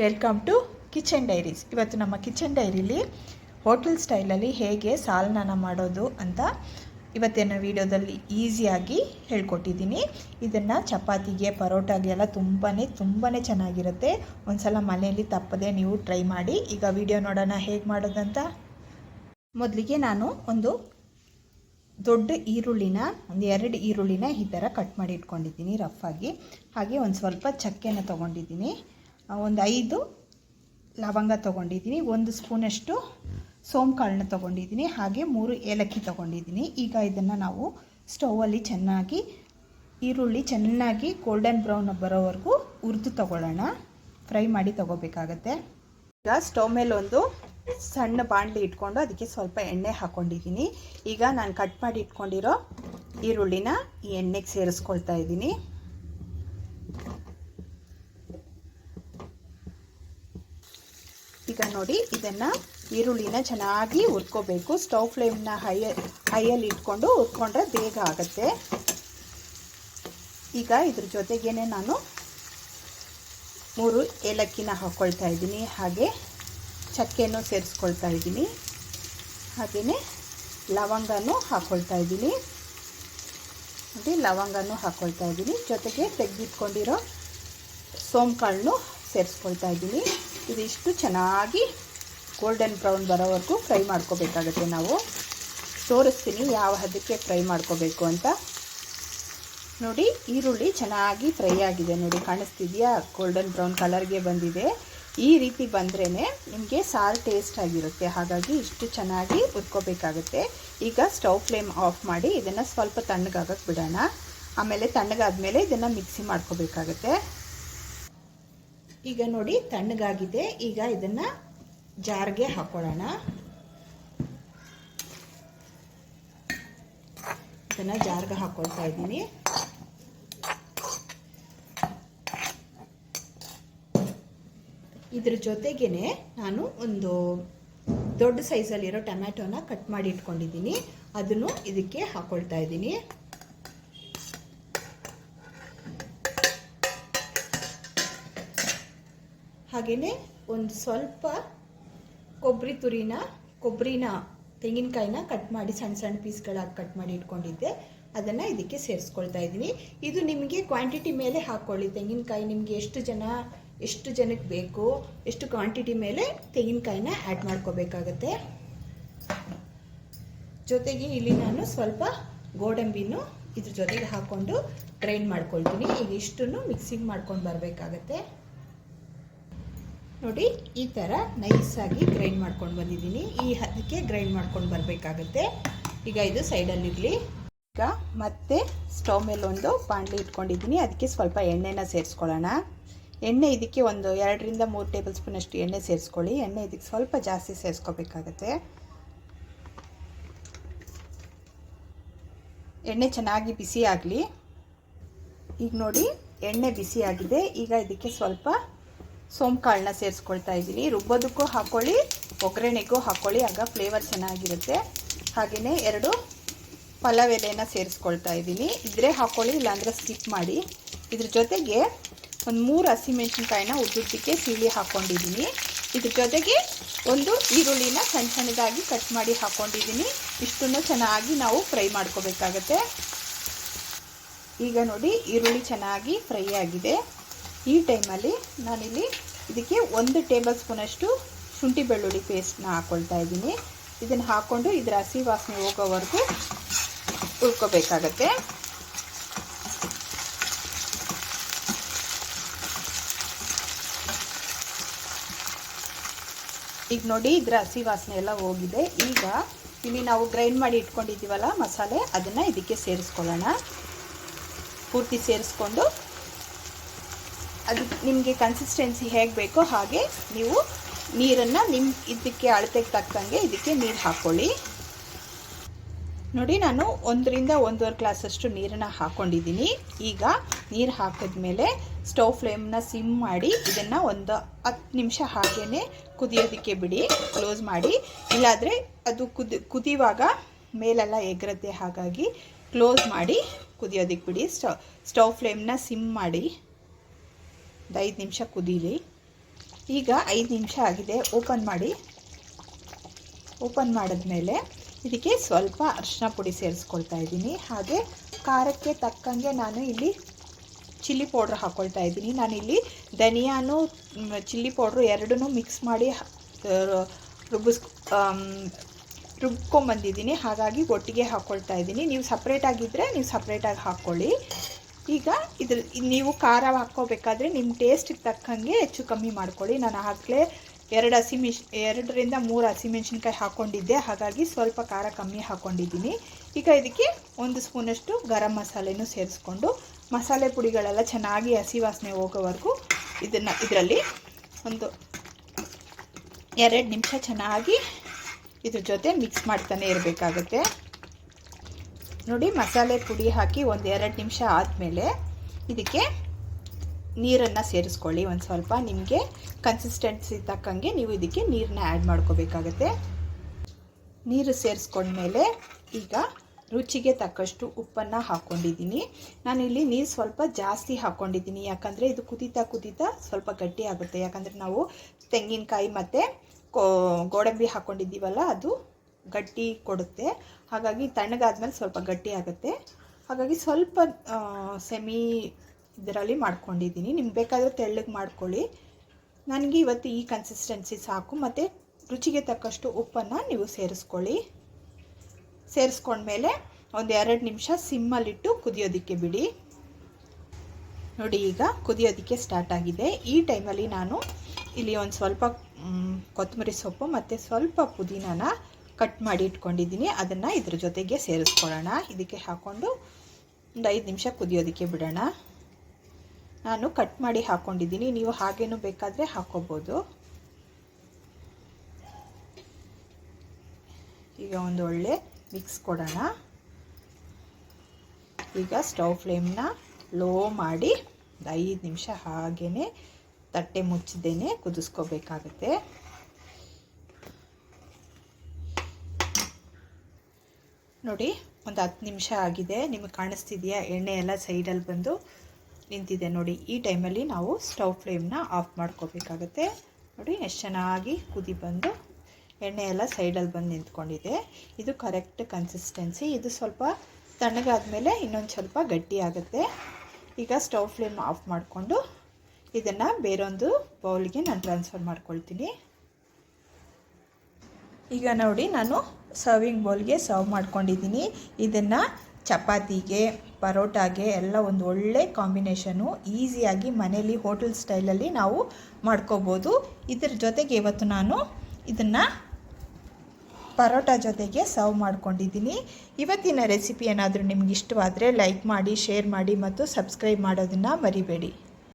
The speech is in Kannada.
ವೆಲ್ಕಮ್ ಟು ಕಿಚನ್ ಡೈರೀಸ್ ಇವತ್ತು ನಮ್ಮ ಕಿಚನ್ ಡೈರಿಲಿ ಹೋಟೆಲ್ ಸ್ಟೈಲಲ್ಲಿ ಹೇಗೆ ಸಾಲ್ನಾನ ಮಾಡೋದು ಅಂತ ಇವತ್ತಿನ ವೀಡಿಯೋದಲ್ಲಿ ಈಸಿಯಾಗಿ ಹೇಳ್ಕೊಟ್ಟಿದ್ದೀನಿ. ಇದನ್ನು ಚಪಾತಿಗೆ, ಪರೋಟಾಗೆ ಎಲ್ಲ ತುಂಬಾ ತುಂಬಾ ಚೆನ್ನಾಗಿರುತ್ತೆ. ಒಂದ್ಸಲ ಮನೆಯಲ್ಲಿ ತಪ್ಪದೆ ನೀವು ಟ್ರೈ ಮಾಡಿ. ಈಗ ವಿಡಿಯೋ ನೋಡೋಣ ಹೇಗೆ ಮಾಡೋದಂತ. ಮೊದಲಿಗೆ ನಾನು ಒಂದು ದೊಡ್ಡ ಈರುಳ್ಳಿನ, ಒಂದು ಎರಡು ಈರುಳ್ಳಿನ ಈ ಥರ ಕಟ್ ಮಾಡಿ ಇಟ್ಕೊಂಡಿದ್ದೀನಿ ರಫಾಗಿ ಹಾಗೆ ಒಂದು ಸ್ವಲ್ಪ ಚಕ್ಕೆನ ತೊಗೊಂಡಿದ್ದೀನಿ. ಒಂದು ಐದು ಲವಂಗ ತೊಗೊಂಡಿದ್ದೀನಿ, ಒಂದು ಸ್ಪೂನಷ್ಟು ಸೋಂಕಾಳನ್ನ ತೊಗೊಂಡಿದ್ದೀನಿ, ಹಾಗೆ ಮೂರು ಏಲಕ್ಕಿ ತೊಗೊಂಡಿದ್ದೀನಿ. ಈಗ ಇದನ್ನು ನಾವು ಸ್ಟೌವಲ್ಲಿ ಚೆನ್ನಾಗಿ ಈರುಳ್ಳಿ ಚೆನ್ನಾಗಿ ಗೋಲ್ಡನ್ ಬ್ರೌನ್ ಬರೋವರೆಗೂ ಹುರಿದು ತಗೊಳ್ಳೋಣ. ಫ್ರೈ ಮಾಡಿ ತೊಗೋಬೇಕಾಗತ್ತೆ. ಈಗ ಸ್ಟವ್ ಮೇಲೆ ಒಂದು ಸಣ್ಣ ಬಾಣಲಿ ಇಟ್ಕೊಂಡು ಅದಕ್ಕೆ ಸ್ವಲ್ಪ ಎಣ್ಣೆ ಹಾಕ್ಕೊಂಡಿದ್ದೀನಿ ಈಗ ನಾನು ಕಟ್ ಮಾಡಿ ಇಟ್ಕೊಂಡಿರೋ ಈರುಳ್ಳಿನ ಈ ಎಣ್ಣೆಗೆ ಸೇರಿಸ್ಕೊಳ್ತಾ ಇದ್ದೀನಿ. ಈಗ ನೋಡಿ ಇದನ್ನು ಈರುಳ್ಳಿನ ಚೆನ್ನಾಗಿ ಹುರ್ಕೋಬೇಕು. ಸ್ಟವ್ ಫ್ಲೇಮ್ನ ಹೈಯ ಹೈಯಲ್ಲಿ ಇಟ್ಕೊಂಡು ಹುರ್ಕೊಂಡ್ರೆ ಬೇಗ ಆಗುತ್ತೆ. ಈಗ ಇದ್ರ ಜೊತೆಗೇನೆ ನಾನು ಮೂರು ಏಲಕ್ಕಿನ ಹಾಕ್ಕೊಳ್ತಾ ಇದ್ದೀನಿ. ಹಾಗೆ ಚಕ್ಕೆನೂ ಸೇರಿಸ್ಕೊಳ್ತಾ ಇದ್ದೀನಿ. ಹಾಗೆಯೇ ಲವಂಗನೂ ಹಾಕ್ಕೊಳ್ತಾ ಇದ್ದೀನಿ. ನೋಡಿ ಲವಂಗನೂ ಹಾಕ್ಕೊಳ್ತಾ ಇದ್ದೀನಿ. ಜೊತೆಗೆ ತೆಗೆದಿಟ್ಕೊಂಡಿರೋ ಸೋಂಕಾಳನ್ನು ಸೇರಿಸ್ಕೊಳ್ತಾ ಇದ್ದೀನಿ. ಇದಿಷ್ಟು ಚೆನ್ನಾಗಿ ಗೋಲ್ಡನ್ ಬ್ರೌನ್ ಬರೋವರೆಗೂ ಫ್ರೈ ಮಾಡ್ಕೋಬೇಕಾಗತ್ತೆ ನಾವು. ತೋರಿಸ್ತೀನಿ ಯಾವ ಹದಕ್ಕೆ ಫ್ರೈ ಮಾಡ್ಕೋಬೇಕು ಅಂತ. ನೋಡಿ, ಈರುಳ್ಳಿ ಚೆನ್ನಾಗಿ ಫ್ರೈ ಆಗಿದೆ. ನೋಡಿ, ಕಾಣಿಸ್ತಿದೆಯಾ? ಗೋಲ್ಡನ್ ಬ್ರೌನ್ ಕಲರ್ಗೆ ಬಂದಿದೆ. ಈ ರೀತಿ ಬಂದ್ರೇ ನಿಮಗೆ ಸಾರು ಟೇಸ್ಟ್ ಆಗಿರುತ್ತೆ. ಹಾಗಾಗಿ ಇಷ್ಟು ಚೆನ್ನಾಗಿ ಹುರ್ಕೋಬೇಕಾಗುತ್ತೆ ಈಗ ಸ್ಟವ್ ಫ್ಲೇಮ್ ಆಫ್ ಮಾಡಿ ಇದನ್ನು ಸ್ವಲ್ಪ ತಣ್ಣಗಾಗಕ್ಕೆ ಬಿಡೋಣ. ಆಮೇಲೆ ತಣ್ಣಗಾದ ಮೇಲೆ ಇದನ್ನು ಮಿಕ್ಸಿ ಮಾಡ್ಕೋಬೇಕಾಗತ್ತೆ. ಈಗ ನೋಡಿ ತಣ್ಣಗಾಗಿದೆ. ಈಗ ಇದನ್ನು ಜಾರ್ಗೆ ಹಾಕೊಳ್ಳೋಣ. ಇದನ್ನು ಜಾರ್ಗೆ ಹಾಕೊಳ್ತಾ ಇದ್ದೀನಿ. ಇದ್ರ ಜೊತೆಗೇನೆ ನಾನು ಒಂದು ದೊಡ್ಡ ಸೈಜಲ್ಲಿರೋ ಟೊಮ್ಯಾಟೋನ ಕಟ್ ಮಾಡಿ ಇಟ್ಕೊಂಡಿದ್ದೀನಿ. ಅದನ್ನು ಇದಕ್ಕೆ ಹಾಕೊಳ್ತಾ ಇದ್ದೀನಿ. ಹಾಗೆಯೇ ಒಂದು ಸ್ವಲ್ಪ ಕೊಬ್ಬರಿ ತುರಿನ, ಕೊಬ್ಬರಿನ ತೆಂಗಿನಕಾಯಿನ ಕಟ್ ಮಾಡಿ ಸಣ್ಣ ಸಣ್ಣ ಪೀಸ್ಗಳಾಗಿ ಕಟ್ ಮಾಡಿ ಇಟ್ಕೊಂಡಿದ್ದೆ. ಅದನ್ನು ಇದಕ್ಕೆ ಸೇರಿಸ್ಕೊಳ್ತಾ ಇದ್ದೀನಿ. ಇದು ನಿಮಗೆ ಕ್ವಾಂಟಿಟಿ ಮೇಲೆ ಹಾಕ್ಕೊಳ್ಳಿ ತೆಂಗಿನಕಾಯಿ ನಿಮಗೆ ಎಷ್ಟು ಜನ, ಎಷ್ಟು ಜನಕ್ಕೆ ಬೇಕು, ಎಷ್ಟು ಕ್ವಾಂಟಿಟಿ ಮೇಲೆ ತೆಂಗಿನಕಾಯಿನ ಆ್ಯಡ್ ಮಾಡ್ಕೋಬೇಕಾಗತ್ತೆ. ಜೊತೆಗೆ ಇಲ್ಲಿ ನಾನು ಸ್ವಲ್ಪ ಗೋಡಂಬಿನೂ ಇದ್ರ ಜೊತೆಗೆ ಹಾಕ್ಕೊಂಡು ಗ್ರೈಂಡ್ ಮಾಡ್ಕೊಳ್ತೀನಿ. ಈಗ ಇಷ್ಟನ್ನು ಮಿಕ್ಸಿಂಗ್ ಮಾಡ್ಕೊಂಡು ಬರಬೇಕಾಗತ್ತೆ. ನೋಡಿ, ಈ ಥರ ನೈಸಾಗಿ ಗ್ರೈಂಡ್ ಮಾಡ್ಕೊಂಡು ಬಂದಿದ್ದೀನಿ. ಈ ಅದಕ್ಕೆ ಗ್ರೈಂಡ್ ಮಾಡ್ಕೊಂಡು ಬರಬೇಕಾಗತ್ತೆ. ಈಗ ಇದು ಸೈಡಲ್ಲಿರಲಿ ಈಗ ಮತ್ತೆ ಸ್ಟವ್ ಮೇಲೆ ಒಂದು ಬಾಣಲಿ ಇಟ್ಕೊಂಡಿದ್ದೀನಿ. ಅದಕ್ಕೆ ಸ್ವಲ್ಪ ಎಣ್ಣೆನ ಸೇರಿಸ್ಕೊಳ್ಳೋಣ. ಎಣ್ಣೆ ಇದಕ್ಕೆ ಒಂದು ಎರಡರಿಂದ ಮೂರು ಟೇಬಲ್ ಸ್ಪೂನಷ್ಟು ಎಣ್ಣೆ ಸೇರಿಸ್ಕೊಳ್ಳಿ. ಎಣ್ಣೆ ಇದಕ್ಕೆ ಸ್ವಲ್ಪ ಜಾಸ್ತಿ ಸೇರಿಸ್ಕೋಬೇಕಾಗತ್ತೆ. ಎಣ್ಣೆ ಚೆನ್ನಾಗಿ ಬಿಸಿ ಆಗಲಿ. ಈಗ ನೋಡಿ, ಎಣ್ಣೆ ಬಿಸಿಯಾಗಿದೆ ಈಗ ಇದಕ್ಕೆ ಸ್ವಲ್ಪ ಸೋಂಕಾಳನ್ನ ಸೇರಿಸ್ಕೊಳ್ತಾ ಇದ್ದೀನಿ. ರುಬ್ಬೋದಕ್ಕೂ ಹಾಕ್ಕೊಳ್ಳಿ ಒಗ್ಗರಣೆಗೂ ಹಾಕ್ಕೊಳ್ಳಿ ಆಗ ಫ್ಲೇವರ್ ಚೆನ್ನಾಗಿರುತ್ತೆ. ಹಾಗೆಯೇ ಎರಡು ಪಲಾವ್ ಎಲೆನ ಸೇರಿಸ್ಕೊಳ್ತಾ ಇದ್ದೀನಿ. ಇದ್ರೆ ಹಾಕ್ಕೊಳ್ಳಿ ಇಲ್ಲಾಂದರೆ ಸ್ಕಿಪ್ ಮಾಡಿ. ಇದ್ರ ಜೊತೆಗೆ ಒಂದು ಮೂರು ಹಸಿಮೆಣ್ಸಿನ್ಕಾಯಿನ ಉದ್ದುದ್ದಕ್ಕೆ ಸೀಳಿ ಹಾಕ್ಕೊಂಡಿದ್ದೀನಿ ಇದ್ರ ಜೊತೆಗೆ ಒಂದು ಈರುಳ್ಳಿನ ಸಣ್ಣ ಸಣ್ಣದಾಗಿ ಕಟ್ ಮಾಡಿ ಹಾಕ್ಕೊಂಡಿದ್ದೀನಿ ಇಷ್ಟನ್ನು ಚೆನ್ನಾಗಿ ನಾವು ಫ್ರೈ ಮಾಡ್ಕೋಬೇಕಾಗತ್ತೆ. ಈಗ ನೋಡಿ, ಈರುಳ್ಳಿ ಚೆನ್ನಾಗಿ ಫ್ರೈ ಆಗಿದೆ. ಈ ಟೈಮಲ್ಲಿ ನಾನಿಲ್ಲಿ ಇದಕ್ಕೆ ಒಂದು ಟೇಬಲ್ ಸ್ಪೂನಷ್ಟು ಶುಂಠಿ ಬೆಳ್ಳುಳ್ಳಿ ಪೇಸ್ಟ್ನ ಹಾಕ್ಕೊಳ್ತಾ ಇದ್ದೀನಿ. ಇದನ್ನು ಹಾಕ್ಕೊಂಡು ಇದರ ಹಸಿ ವಾಸನೆ ಹೋಗೋವರೆಗೂ ಉಳ್ಕೋಬೇಕಾಗತ್ತೆ. ಈಗ ನೋಡಿ ಇದರ ಹಸಿ ವಾಸನೆ ಎಲ್ಲ ಹೋಗಿದೆ. ಈಗ ಇಲ್ಲಿ ನಾವು ಗ್ರೈಂಡ್ ಮಾಡಿ ಇಟ್ಕೊಂಡಿದ್ದೀವಲ್ಲ ಮಸಾಲೆ, ಅದನ್ನು ಇದಕ್ಕೆ ಸೇರಿಸ್ಕೊಳ್ಳೋಣ. ಪೂರ್ತಿ ಸೇರಿಸ್ಕೊಂಡು ಅದು ನಿಮಗೆ ಕನ್ಸಿಸ್ಟೆನ್ಸಿ ಹೇಗೆ ಬೇಕೋ ಹಾಗೆ ನೀವು ನೀರನ್ನು ನಿಮ್ಮ ಇದಕ್ಕೆ ಅಳತೆಗೆ ತಕ್ಕಂಗೆ ಇದಕ್ಕೆ ನೀರು ಹಾಕ್ಕೊಳ್ಳಿ ನೋಡಿ ನಾನು ಒಂದರಿಂದ ಒಂದೂವರೆ ಗ್ಲಾಸಷ್ಟು ನೀರನ್ನು ಹಾಕ್ಕೊಂಡಿದ್ದೀನಿ ಈಗ ನೀರು ಹಾಕಿದ್ಮೇಲೆ ಸ್ಟವ್ ಫ್ಲೇಮ್ನ ಸಿಮ್ ಮಾಡಿ ಇದನ್ನು ಒಂದು ಹತ್ತು ನಿಮಿಷ ಹಾಗೇ ಕುದಿಯೋದಕ್ಕೆ ಬಿಡಿ, ಕ್ಲೋಸ್ ಮಾಡಿ. ಇಲ್ಲಾದರೆ ಅದು ಕುದಿ, ಕುದಿಯುವಾಗ ಮೇಲೆಲ್ಲ ಎಗರುತ್ತೆ ಹಾಗಾಗಿ ಕ್ಲೋಸ್ ಮಾಡಿ ಕುದಿಯೋದಕ್ಕೆ ಬಿಡಿ. ಸ್ಟವ್ ಸ್ಟವ್ ಫ್ಲೇಮ್ನ ಸಿಮ್ ಮಾಡಿ. ಒಂದು ಐದು ನಿಮಿಷ ಕುದೀಲಿ. ಈಗ ಐದು ನಿಮಿಷ ಆಗಿದೆ. ಓಪನ್ ಮಾಡಿ. ಓಪನ್ ಮಾಡಿದ್ಮೇಲೆ ಇದಕ್ಕೆ ಸ್ವಲ್ಪ ಅರಿಶಿನ ಪುಡಿ ಸೇರಿಸ್ಕೊಳ್ತಾ ಇದ್ದೀನಿ. ಹಾಗೆ ಖಾರಕ್ಕೆ ತಕ್ಕಂಗೆ ನಾನು ಇಲ್ಲಿ ಚಿಲ್ಲಿ ಪೌಡ್ರ್ ಹಾಕ್ಕೊಳ್ತಾ ಇದ್ದೀನಿ. ನಾನಿಲ್ಲಿ ಧನಿಯಾನು ಚಿಲ್ಲಿ ಪೌಡ್ರು ಎರಡನ್ನೂ ಮಿಕ್ಸ್ ಮಾಡಿ ರುಬ್ಬಿಸ್ ರುಬ್ಕೊಂಬಂದಿದ್ದೀನಿ. ಹಾಗಾಗಿ ಒಟ್ಟಿಗೆ ಹಾಕ್ಕೊಳ್ತಾ ಇದ್ದೀನಿ. ನೀವು ಸಪ್ರೇಟಾಗಿದ್ದರೆ ನೀವು ಸಪ್ರೇಟಾಗಿ ಹಾಕ್ಕೊಳ್ಳಿ ಈಗ ಇದ್ರ ನೀವು ಖಾರ ಹಾಕ್ಕೋಬೇಕಾದ್ರೆ ನಿಮ್ಮ ಟೇಸ್ಟಿಗೆ ತಕ್ಕಂಗೆ ಹೆಚ್ಚು ಕಮ್ಮಿ ಮಾಡ್ಕೊಳ್ಳಿ. ನಾನು ಆಗಲೇ ಎರಡು ಹಸಿಮೆಣ್ ಎರಡರಿಂದ ಮೂರು ಹಸಿಮೆಣ್ಸಿನ್ಕಾಯಿ ಹಾಕ್ಕೊಂಡಿದ್ದೆ ಹಾಗಾಗಿ ಸ್ವಲ್ಪ ಖಾರ ಕಮ್ಮಿ ಹಾಕ್ಕೊಂಡಿದ್ದೀನಿ ಈಗ ಇದಕ್ಕೆ ಒಂದು ಸ್ಪೂನಷ್ಟು ಗರಂ ಮಸಾಲೆನೂ ಸೇರಿಸ್ಕೊಂಡು ಮಸಾಲೆ ಪುಡಿಗಳೆಲ್ಲ ಚೆನ್ನಾಗಿ ಹಸಿ ವಾಸನೆ ಹೋಗೋವರೆಗೂ ಇದನ್ನು ಇದರಲ್ಲಿ ಒಂದು ಎರಡು ನಿಮಿಷ ಚೆನ್ನಾಗಿ ಇದ್ರ ಜೊತೆ ಮಿಕ್ಸ್ ಮಾಡ್ತಾನೆ ಇರಬೇಕಾಗುತ್ತೆ. ನೋಡಿ ಮಸಾಲೆ ಪುಡಿ ಹಾಕಿ ಒಂದು ಎರಡು ನಿಮಿಷ ಆದಮೇಲೆ ಇದಕ್ಕೆ ನೀರನ್ನು ಸೇರಿಸ್ಕೊಳ್ಳಿ. ಒಂದು ಸ್ವಲ್ಪ ನಿಮಗೆ ಕನ್ಸಿಸ್ಟೆನ್ಸಿ ತಕ್ಕಂಗೆ ನೀವು ಇದಕ್ಕೆ ನೀರನ್ನ ಆ್ಯಡ್ ಮಾಡ್ಕೋಬೇಕಾಗತ್ತೆ. ನೀರು ಸೇರಿಸ್ಕೊಂಡ್ಮೇಲೆ ಈಗ ರುಚಿಗೆ ತಕ್ಕಷ್ಟು ಉಪ್ಪನ್ನು ಹಾಕ್ಕೊಂಡಿದ್ದೀನಿ ನಾನಿಲ್ಲಿ ನೀರು ಸ್ವಲ್ಪ ಜಾಸ್ತಿ ಹಾಕ್ಕೊಂಡಿದ್ದೀನಿ ಯಾಕಂದರೆ ಇದು ಕುದೀತಾ ಕುದೀತಾ ಸ್ವಲ್ಪ ಗಟ್ಟಿ ಆಗುತ್ತೆ. ಯಾಕಂದರೆ ನಾವು ತೆಂಗಿನಕಾಯಿ ಮತ್ತು ಕೋ, ಗೋಡಂಬಿ ಹಾಕ್ಕೊಂಡಿದ್ದೀವಲ್ಲ ಅದು ಗಟ್ಟಿ ಕೊಡುತ್ತೆ. ಹಾಗಾಗಿ ತಣ್ಣಗಾದ್ಮೇಲೆ ಸ್ವಲ್ಪ ಗಟ್ಟಿ ಆಗುತ್ತೆ. ಹಾಗಾಗಿ ಸ್ವಲ್ಪ ಸೆಮಿ ಇದರಲ್ಲಿ ಮಾಡ್ಕೊಂಡಿದ್ದೀನಿ. ನಿಮ್ಗೆ ಬೇಕಾದರೆ ತೆಳ್ಳಗೆ ಮಾಡ್ಕೊಳ್ಳಿ. ನನಗೆ ಇವತ್ತು ಈ ಕನ್ಸಿಸ್ಟೆನ್ಸಿ ಸಾಕು. ಮತ್ತು ರುಚಿಗೆ ತಕ್ಕಷ್ಟು ಉಪ್ಪನ್ನು ನೀವು ಸೇರಿಸ್ಕೊಳ್ಳಿ. ಸೇರಿಸ್ಕೊಂಡ್ಮೇಲೆ ಒಂದು ಎರಡು ನಿಮಿಷ ಸಿಮ್ಮಲ್ಲಿಟ್ಟು ಕುದಿಯೋದಕ್ಕೆ ಬಿಡಿ. ನೋಡಿ, ಈಗ ಕುದಿಯೋದಕ್ಕೆ ಸ್ಟಾರ್ಟ್ ಆಗಿದೆ. ಈ ಟೈಮಲ್ಲಿ ನಾನು ಇಲ್ಲಿ ಒಂದು ಸ್ವಲ್ಪ ಕೊತ್ತಂಬರಿ ಸೊಪ್ಪು ಮತ್ತು ಸ್ವಲ್ಪ ಪುದೀನಾನ ಕಟ್ ಮಾಡಿ ಇಟ್ಕೊಂಡಿದ್ದೀನಿ. ಅದನ್ನು ಇದ್ರ ಜೊತೆಗೆ ಸೇರಿಸ್ಕೊಳ್ಳೋಣ. ಇದಕ್ಕೆ ಹಾಕ್ಕೊಂಡು ಒಂದು ಐದು ನಿಮಿಷ ಕುದಿಯೋದಕ್ಕೆ ಬಿಡೋಣ. ನಾನು ಕಟ್ ಮಾಡಿ ಹಾಕ್ಕೊಂಡಿದ್ದೀನಿ ನೀವು ಹಾಗೇನೂ ಬೇಕಾದರೆ ಹಾಕ್ಕೋಬೋದು ಈಗ ಒಂದು ಒಳ್ಳೆ ಮಿಕ್ಸ್ ಕೊಡೋಣ. ಈಗ ಸ್ಟವ್ ಫ್ಲೇಮ್ನ ಲೋ ಮಾಡಿ ಒಂದು ಐದು ನಿಮಿಷ ಹಾಗೇ ತಟ್ಟೆ ಮುಚ್ಚಿದೇನೆ ಕುದಿಸ್ಕೋಬೇಕಾಗತ್ತೆ. ನೋಡಿ, ಒಂದು ಹತ್ತು ನಿಮಿಷ ಆಗಿದೆ. ನಿಮಗೆ ಕಾಣಿಸ್ತಿದೆಯಾ? ಎಣ್ಣೆ ಎಲ್ಲ ಸೈಡಲ್ಲಿ ಬಂದು ನಿಂತಿದೆ ನೋಡಿ. ಈ ಟೈಮಲ್ಲಿ ನಾವು ಸ್ಟವ್ ಫ್ಲೇಮ್ನ ಆಫ್ ಮಾಡ್ಕೋಬೇಕಾಗತ್ತೆ. ನೋಡಿ, ಎಷ್ಟು ಚೆನ್ನಾಗಿ ಕುದಿ ಬಂದು ಎಣ್ಣೆ ಎಲ್ಲ ಸೈಡಲ್ಲಿ ಬಂದು ನಿಂತ್ಕೊಂಡಿದೆ. ಇದು ಕರೆಕ್ಟ್ ಕನ್ಸಿಸ್ಟೆನ್ಸಿ ಇದು ಸ್ವಲ್ಪ ತಣ್ಣಗಾದ್ಮೇಲೆ ಇನ್ನೊಂದು ಸ್ವಲ್ಪ ಗಟ್ಟಿ ಆಗುತ್ತೆ. ಈಗ ಸ್ಟವ್ ಫ್ಲೇಮ್ ಆಫ್ ಮಾಡಿಕೊಂಡು ಇದನ್ನು ಬೇರೊಂದು ಬೌಲ್ಗೆ ನಾನು ಟ್ರಾನ್ಸ್ಫರ್ ಮಾಡ್ಕೊಳ್ತೀನಿ. ಈಗ ನೋಡಿ, ನಾನು ಸರ್ವಿಂಗ್ ಬೌಲ್ಗೆ ಸರ್ವ್ ಮಾಡ್ಕೊಂಡಿದ್ದೀನಿ. ಇದನ್ನು ಚಪಾತಿಗೆ, ಪರೋಟಾಗೆ ಎಲ್ಲ ಒಂದು ಒಳ್ಳೆ ಕಾಂಬಿನೇಷನು ಈಸಿಯಾಗಿ ಮನೇಲಿ ಹೋಟೆಲ್ ಸ್ಟೈಲಲ್ಲಿ ನಾವು ಮಾಡ್ಕೋಬೋದು. ಇದ್ರ ಜೊತೆಗೆ ಇವತ್ತು ನಾನು ಇದನ್ನು ಪರೋಟ ಜೊತೆಗೆ ಸರ್ವ್ ಮಾಡ್ಕೊಂಡಿದ್ದೀನಿ. ಇವತ್ತಿನ ರೆಸಿಪಿ ಏನಾದರೂ ನಿಮ್ಗೆ ಇಷ್ಟವಾದರೆ ಲೈಕ್ ಮಾಡಿ ಶೇರ್ ಮಾಡಿ ಮತ್ತು ಸಬ್ಸ್ಕ್ರೈಬ್ ಮಾಡೋದನ್ನು ಮರಿಬೇಡಿ.